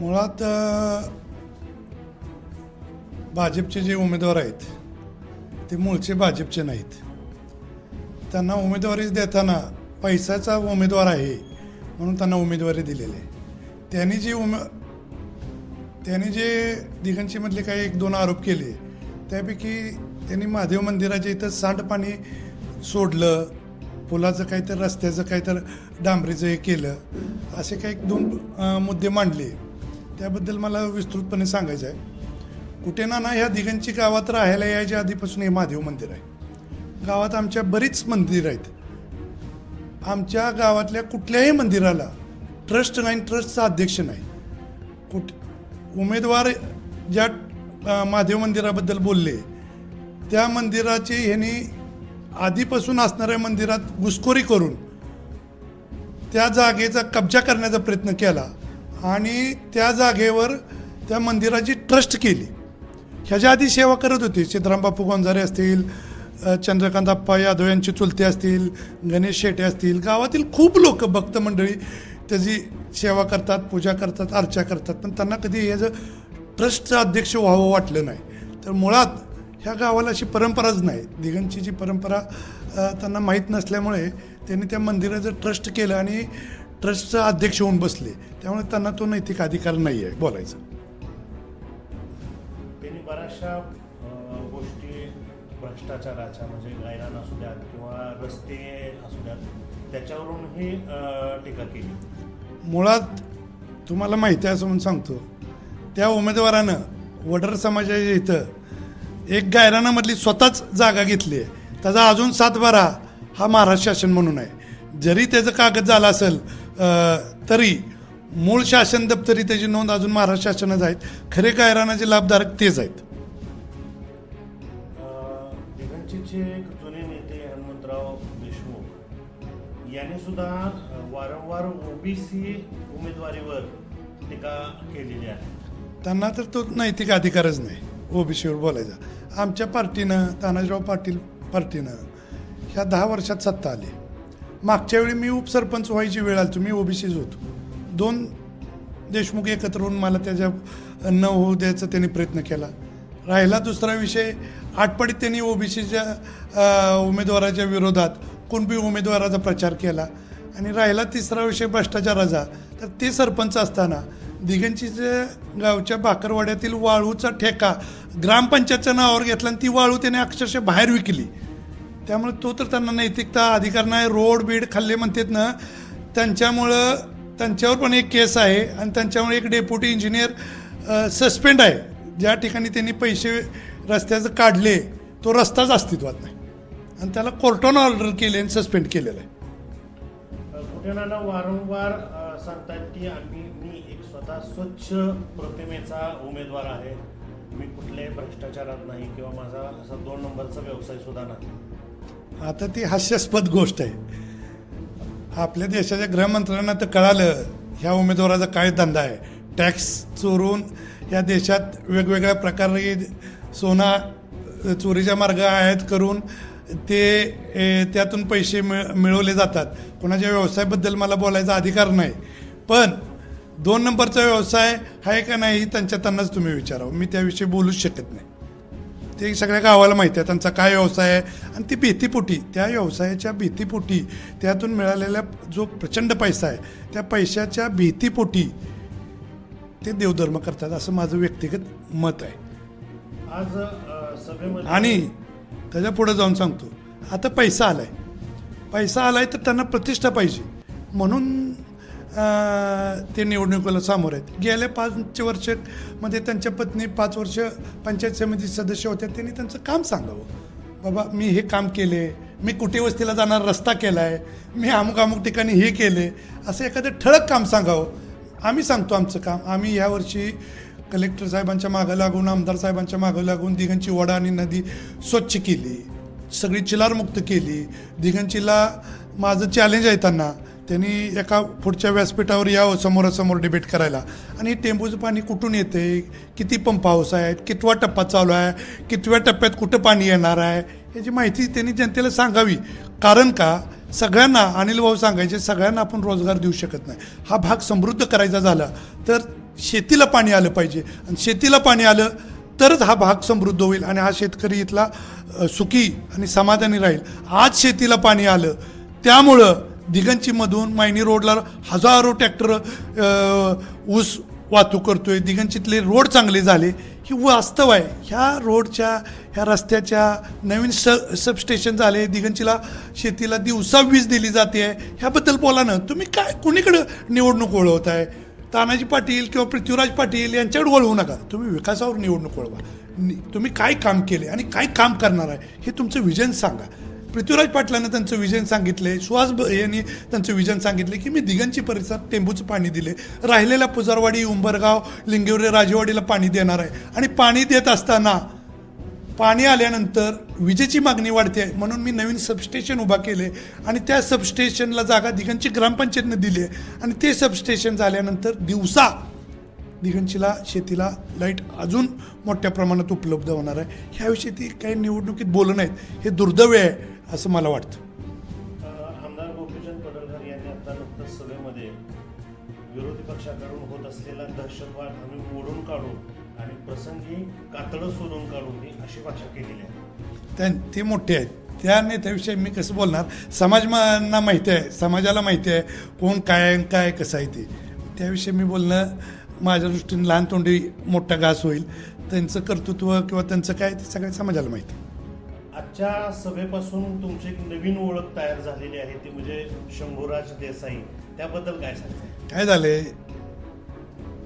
मुळात भाजपचे जे उमेदवार आहेत ते मूळचे भाजपचे नाहीत. त्यांना उमेदवारी देताना पैशाचा उमेदवार आहे म्हणून त्यांना उमेदवारी दिलेली आहे. त्यांनी जे उमे त्यांनी जे दिगंचीमधले काही एक दोन आरोप केले त्यापैकी त्यांनी महादेव मंदिराच्या इथं सांडपाणी सोडलं पुलाचं काही तर रस्त्याचं काही तर डांबरीचं हे केलं असे काही एक दोन मुद्दे मांडले. त्याबद्दल मला विस्तृतपणे सांगायचं आहे. कुठे ना ना ह्या दिगंची गावात राहायला यायच्या आधीपासून हे महादेव मंदिर आहे. गावात आमच्या बरीच मंदिरं आहेत. आमच्या गावातल्या कुठल्याही मंदिराला ट्रस्ट नाही ट्रस्टचा अध्यक्ष नाही. कुठ उमेदवार ज्या महादेव मंदिराबद्दल बोलले त्या मंदिराचे ह्यांनी आधीपासून असणाऱ्या मंदिरात घुसखोरी करून त्या जागेचा कब्जा करण्याचा प्रयत्न केला. आणि त्या जागेवर त्या मंदिराची ट्रस्ट केली. ह्याच्या आधी सेवा करत होती. सिद्धराम गोंजारे असतील अ, चंद्रकांत यादव यांचे चुलते असतील गणेश शेटे असतील गावातील खूप लोक भक्त मंडळी त्याची सेवा करतात पूजा करतात अर्चा करतात. पण त्यांना कधी हे जर ट्रस्टचं अध्यक्ष व्हावं वाटलं नाही तर मुळात ह्या गावाला अशी परंपराच नाही. दिगंची जी परंपरा त्यांना माहीत नसल्यामुळे त्यांनी त्या मंदिराचं ट्रस्ट केलं आणि ट्रस्टचा अध्यक्ष होऊन बसले. त्यामुळे त्यांना तो नैतिक अधिकार नाही आहे बोलायचा. त्यांनी बऱ्याचशा गोष्टी भ्रष्टाचाराच्या म्हणजे गायरान असू द्यात किंवा रस्ते असू द्यात त्याच्यावरूनही टीका केली. मुळात तुम्हाला माहिती आहे असं म्हणून सांगतो. त्या उमेदवारानं वडर समाजाच्या इथं एक गायरानामधली स्वतःच जागा घेतली आहे. त्याचा अजून सातबारा हा महाराष्ट्र शासन म्हणून आहे. जरी त्याचं कागद झाला असेल तरी मूळ शासन दप्तरी त्याची नोंद अजून महाराष्ट्र शासनाच आहेत. खरे गायरानाचे लाभधारक तेच आहेत. अ, दिगंचीचे एक जुने नेते हनुमंतराव देशमुख यांनी सुद्धा वारंवार ओबीसी उमेदवारीवर टीका केलेली आहे. त्यांना तर तो नैतिक अधिकारच नाही ओबीसीवर बोलायचा. आमच्या पार्टीनं तानाजीराव पाटील पार्टीनं ह्या दहा वर्षात सत्ता आली. मागच्या वेळी मी उपसरपंच व्हायची वेळ आली मी ओबीसीच होतो. दोन देशमुख एकत्र होऊन मला त्याच्या न होऊ द्यायचा त्यांनी प्रयत्न केला. राहिला दुसरा विषय आठपडीत त्यांनी ओबीसीच्या उमेदवाराच्या विरोधात कोणबी उमेदवाराचा प्रचार केला. आणि राहिला तिसरा विषय भ्रष्टाचाराचा तर ते सरपंच असताना दिगंचीच्या गावच्या बाकरवाड्यातील वाळूचा ठेका ग्रामपंचायतच्या नावावर घेतला आणि ती वाळू त्याने अक्षरशः बाहेर विकली. त्यामुळे तो तर त्यांना नैतिकता अधिकार नाही रोड बीड खाल्ले म्हणतात ना त्यांच्यामुळं त्यांच्यावर पण एक केस आहे आणि त्यांच्यामुळे एक डेप्युटी इंजिनियर सस्पेंड आहे. ज्या ठिकाणी त्यांनी पैसे रस्त्याचं काढले तो रस्ताच अस्तित्वात नाही. आणि त्याला कोर्टानं ऑर्डर केली आणि सस्पेंड केलेलं आहे. वारंवार सांगतायत की आम्ही मी एक स्वतः स्वच्छ प्रतिमेचा उमेदवार आहे. मी कुठल्याही भ्रष्टाचारात नाही किंवा माझा असा दोन नंबरचा व्यवसाय सुद्धा नाही. आता ती हास्यास्पद गोष्ट आहे. आपल्या देशाच्या गृहमंत्र्यांना तर कळालं ह्या उमेदवाराचा काय धंदा आहे? टॅक्स चोरून या देशात वेगवेगळ्या प्रकारे सोना चोरीच्या मार्ग आयात करून ते त्यातून पैसे मिळ मिळवले जातात. कोणाच्या व्यवसायाबद्दल मला बोलायचा अधिकार नाही. पण दोन नंबरचा व्यवसाय आहे का नाही त्यांच्या त्यांनाच तुम्ही विचारावं. मी त्याविषयी बोलूच शकत नाही. ते सगळ्या गावाला माहिती आहे त्यांचा काय व्यवसाय आहे आणि ती भीतीपोटी त्या व्यवसायाच्या भीतीपोटी त्यातून मिळालेला जो प्रचंड पैसा आहे त्या पैशाच्या भीतीपोटी ते देवधर्म करतात असं माझं व्यक्तिगत मत आहे. आज आणि त्याच्या पुढे जाऊन सांगतो आता पैसा आलाय. पैसा आलाय तर त्यांना प्रतिष्ठा पाहिजे. म्हणून ते निवडणुकीला सामोर आहेत. गेल्या पाच वर्षमध्ये त्यांच्या पत्नी पाच वर्ष पंचायत समिती सदस्य होत्या. त्यांनी त्यांचं काम सांगावं. बाबा मी हे काम केले मी कुठे वस्तीला जाणार रस्ता केला आहे मी अमुक अमुक ठिकाणी हे केले असं एखादं ठळक काम सांगावं. आम्ही सांगतो आमचं काम. आम्ही यावर्षी कलेक्टर साहेबांच्या मागं लागून आमदार साहेबांच्या मागं लागून दिघांची वडा आणि नदी स्वच्छ केली. सगळी चिलारमुक्त केली. दिघांचीला माझं चॅलेंज आहे त्यांना. त्यांनी एका पुढच्या व्यासपीठावर यावं समोरासमोर डिबेट करायला. आणि टेम्पोचं पाणी कुठून येते? किती पंप हाऊस आहेत कितवा टप्पा चालू आहे? कितव्या टप्प्यात कुठं पाणी येणार आहे? याची माहिती त्यांनी जनतेला सांगावी. कारण का? सगळ्यांना अनिल भाऊ सांगायचे सगळ्यांना आपण रोजगार देऊ शकत नाही. हा भाग समृद्ध करायचा झाला तर शेतीला पाणी आलं पाहिजे. आणि शेतीला पाणी आलं तरच हा भाग समृद्ध होईल. आणि हा शेतकरी इथला सुखी आणि समाधानी राहील. आज शेतीला पाणी आलं त्यामुळं दिगंचीमधून मायनी रोडला हजारो ट्रॅक्टर ऊस वाहतूक करतो आहे दिगंचीतले रोड चांगले झाले. ही वास्तव आहे. ह्या रोडच्या ह्या रस्त्याच्या नवीन स सबस्टेशन झाले. दिगंचीला शेतीला दिवसा वीज दिली जाते. आहे ह्याबद्दल बोला ना. तुम्ही काय कुणीकडं निवडणूक वळवत आहे तानाजी पाटील किंवा पृथ्वीराज पाटील यांच्याकडे वळवू नका. तुम्ही विकासावर निवडणूक वळवा. नि- तुम्ही काय काम केले आणि काय काम करणार आहे हे तुमचं विजन सांगा. पृथ्वीराज पाटलांना त्यांचं विजन सांगितले सुहास यांनी त्यांचं विजन सांगितले की मी दिगंची परिसरात टेंबूचं पाणी दिले. राहिलेल्या पुजारवाडी उंबरगाव लिंगेवरे राजेवाडीला पाणी देणार आहे. आणि पाणी देत असताना पाणी आल्यानंतर विजेची मागणी वाढते आहे. म्हणून मी नवीन सबस्टेशन उभा केले आणि त्या सबस्टेशनला जागा दिगंची ग्रामपंचायतनं दिली आहे. आणि ते सबस्टेशन झाल्यानंतर दिवसा दिगंचीला शेतीला लाइट अजून मोठ्या प्रमाणात उपलब्ध होणार आहे. ह्याविषयी ती काही निवडणुकीत बोलणं नाहीत हे दुर्दैव आहे. असं मला वाटतं. आमदार गोपीचंद पडळकर यांनी आता नुकतंच सभेमध्ये विरोधी पक्षाकडून होत असलेला दहशतवाद आम्ही मोडून आणि प्रसंगी कातडं सोडून ही अशी भाषा केलेली आहे. त्या ते मोठे आहेत. त्या नेत्याविषयी मी कसं बोलणार? समाजांना माहिती आहे. समाजाला माहिती आहे कोण काय काय कसं आहे ते. त्याविषयी मी बोलणं माझ्या दृष्टीने लहान तोंडी मोठा घास होईल. त्यांचं कर्तृत्व किंवा त्यांचं काय ते सगळ्या समाजाला माहिती आहे. आजच्या सभेपासून तुमची एक नवीन ओळख तयार झालेली आहे ती म्हणजे शंभूराज देसाई. त्याबद्दल काय सांगताय काय झाले?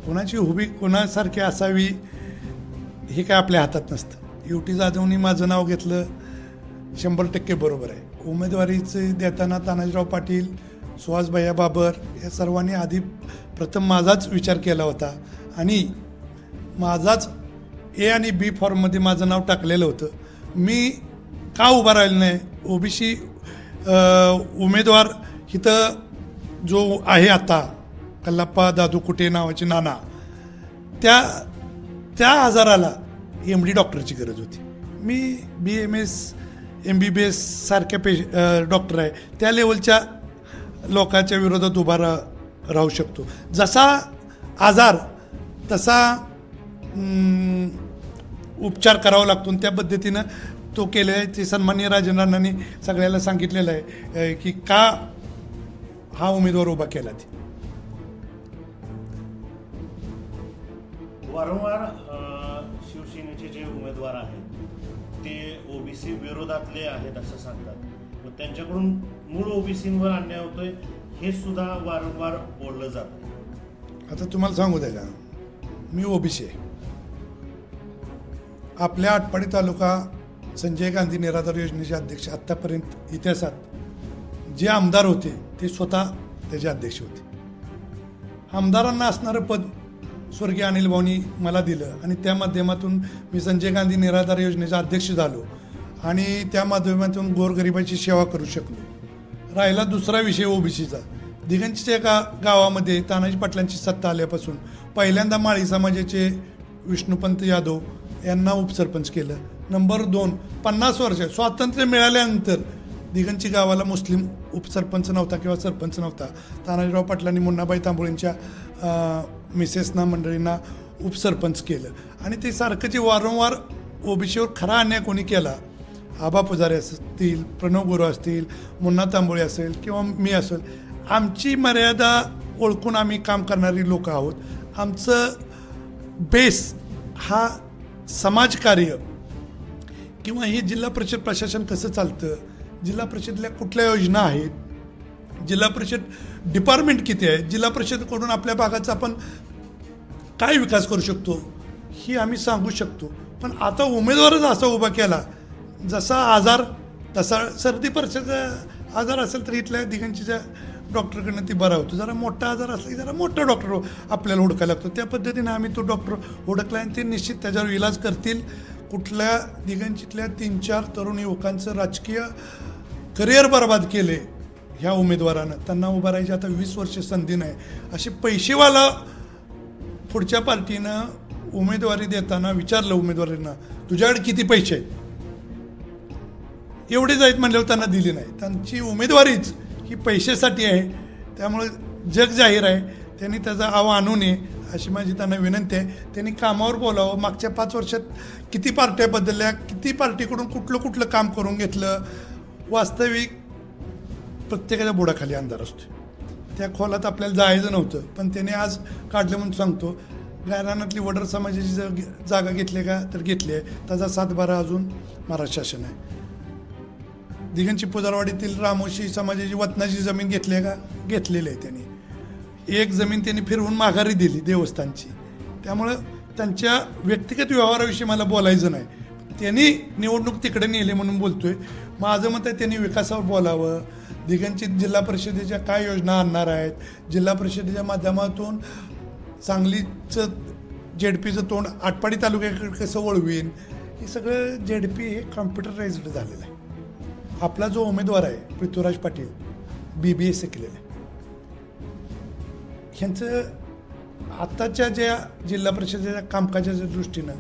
कोणाची उभी कोणासारखी असावी हे काय आपल्या हातात नसतं. युटी जाधवनी माझं नाव घेतलं शंभर टक्के बरोबर आहे. उमेदवारीचे देताना तानाजीराव पाटील सुहासभैया बाबर या सर्वांनी आधी प्रथम माझाच विचार केला होता आणि माझाच ए आणि बी फॉर्ममध्ये माझं नाव टाकलेलं होतं. मी का उभा राहिलं नाही ओबीसी उमेदवार इथं जो आहे आता कल्लाप्पा दादू कुटे नावाचे नाना त्या त्या आजाराला एम डी डॉक्टरची गरज होती. मी B M S M B B S सारख्या पेश डॉक्टर आहे. त्या लेवलच्या लोकांच्या विरोधात उभा रा राहू शकतो. जसा आजार तसा उपचार करावा लागतो त्या पद्धतीनं तो केलेला आहे ते सन्माननीय राजेंद्रांनी सगळ्याला सांगितलेलं आहे की का हा उमेदवार उभा केला ते? वारंवार शिवसेनेचे जे उमेदवार आहेत ते ओबीसी विरोधातले आहेत असं सांगतात. त्यांच्याकडून मूळ ओबीसीवर अन्याय होतोय हे सुद्धा वारंवार बोललं जातं आता तुम्हाला सांगू द्या का? मी ओबीसी आहे. आपल्या आटपाडी तालुका संजय गांधी निराधार योजनेचे अध्यक्ष आत्तापर्यंत इतिहासात जे आमदार होते ते स्वतः त्याचे अध्यक्ष होते. आमदारांना असणारं पद स्वर्गीय अनिल भाऊनी मला दिलं आणि त्या माध्यमातून मी संजय गांधी निराधार योजनेचा अध्यक्ष झालो आणि त्या माध्यमातून गोरगरिबाची सेवा करू शकलो. राहिला दुसरा विषय ओबीसीचा. दिगंजीच्या एका गावामध्ये तानाजी पाटलांची सत्ता आल्यापासून पहिल्यांदा माळी समाजाचे विष्णुपंत यादव यांना उपसरपंच केलं. नंबर दोन पन्नास वर्ष स्वातंत्र्य मिळाल्यानंतर दिगंची गावाला मुस्लिम उपसरपंच नव्हता किंवा सरपंच नव्हता. तानाजीराव पाटलांनी मुन्नाबाई तांबोळींच्या मिसेसना मंडळींना उपसरपंच केलं. आणि ते सारखं जे वारंवार ओबीसीवर खरा अन्याय कोणी केला आबा पुजारी असतील प्रणव गुरु असतील मुन्ना तांबोळी असेल किंवा मी असेल आमची मर्यादा ओळखून आम्ही काम करणारी लोक आहोत. आमचं बेस हा समाजकार्य किंवा हे जिल्हा परिषद प्रशासन कसं चालतं? जिल्हा परिषदल्या कुठल्या योजना आहेत? जिल्हा परिषद डिपार्टमेंट किती आहे? जिल्हा परिषदकडून आपल्या भागाचा आपण काय विकास करू शकतो? ही आम्ही सांगू शकतो. पण आता उमेदवारच असा उभा केला जसा आजार तसा सर्दी परीक्षेचा आजार असेल तर इथल्या दिगंचीच्या डॉक्टरकडनं ती बरा होतो. जरा मोठा आजार असला की जरा मोठा डॉक्टर आपल्याला हुडकायला लागतो. त्या पद्धतीने आम्ही तो डॉक्टर हुडकला आणि ते निश्चित त्याच्यावर इलाज करतील. कुठल्या दिगंचीतल्या तीन चार तरुण युवकांचं राजकीय करिअर बर्बाद केले ह्या उमेदवारानं. त्यांना उभं राहायची आता वीस वर्ष संधी नाही. असे पैसेवाला पुढच्या पार्टीनं उमेदवारी देताना विचारलं उमेदवारीनं तुझ्याकडे किती पैसे आहेत? एवढेच आहेत म्हणल्यावर त्यांना दिली नाही. त्यांची उमेदवारीच ही पैशासाठी आहे. त्यामुळे जग जाहीर आहे. त्यांनी त्याचा आव आणू नये. अशी माझी त्यांना विनंती आहे. त्यांनी कामावर बोलावं. मागच्या पाच वर्षात किती पार्ट्या बदलल्या किती पार्टीकडून कुठलं कुठलं काम करून घेतलं? वास्तविक प्रत्येकाच्या बुडाखाली अंधार असतो त्या खोलात आपल्याला जायचं नव्हतं. पण त्याने आज काढलं म्हणून सांगतो. गायरानातली वडर समाजाची जर जागा घेतली का तर घेतली आहे. त्याचा सातबारा अजून महाराष्ट्र शासन आहे. दिगंची पुजारवाडीतील रामोशी समाजाची वतनाची जमीन घेतली आहे का? घेतलेली आहे त्यांनी. एक जमीन त्यांनी फिरवून माघारी दिली देवस्थानची. त्यामुळं त्यांच्या व्यक्तिगत व्यवहाराविषयी मला बोलायचं नाही. त्यांनी निवडणूक तिकडे नेली म्हणून बोलतोय. माझं मत आहे त्यांनी विकासावर बोलावं. दिगंचित जिल्हा परिषदेच्या काय योजना आणणार आहेत? जिल्हा परिषदेच्या माध्यमातून सांगलीचं जेडपीचं तोंड आटपाडी तालुक्याकडे कसं वळवीन? हे सगळं जेडपी हे कॉम्प्युटराइज्ड झालेलं आहे. आपला जो उमेदवार आहे Prithviraj Patil B B S केलेला आहे. ह्यांचं आत्ताच्या ज्या जिल्हा परिषदेच्या कामकाजाच्या दृष्टीनं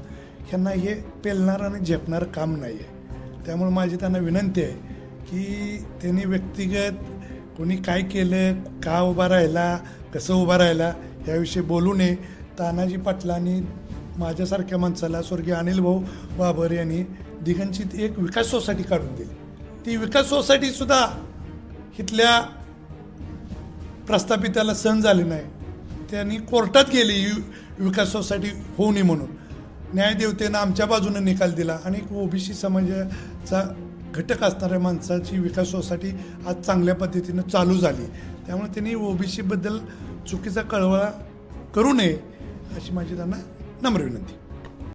ह्यांना हे पेलणारं आणि झेपणारं काम नाही आहे त्यामुळे माझी त्यांना विनंती आहे की त्यांनी व्यक्तिगत कोणी काय केलं का उभा राहिला कसं उभा राहिला याविषयी बोलू नये. तानाजी पाटलांनी माझ्यासारख्या माणसाला स्वर्गीय अनिल भाऊ बाबर यांनी दिगंचित एक विकास सोसायटी काढून दिली. ती विकास सोसायटीसुद्धा इथल्या प्रस्थापिताला सहन झाले नाही. त्यांनी कोर्टात गेले यु- विकास सोसायटी होऊ नये म्हणून. न्यायदेवतेनं आमच्या बाजूने निकाल दिला आणि ओबीसी समाजाचा घटक असणाऱ्या माणसाची विकास सोसायटी आज चांगल्या पद्धतीनं चालू झाली. त्यामुळे त्यांनी ओबीसीबद्दल चुकीचा कळवळा करू नये अशी माझी त्यांना नम्र विनंती.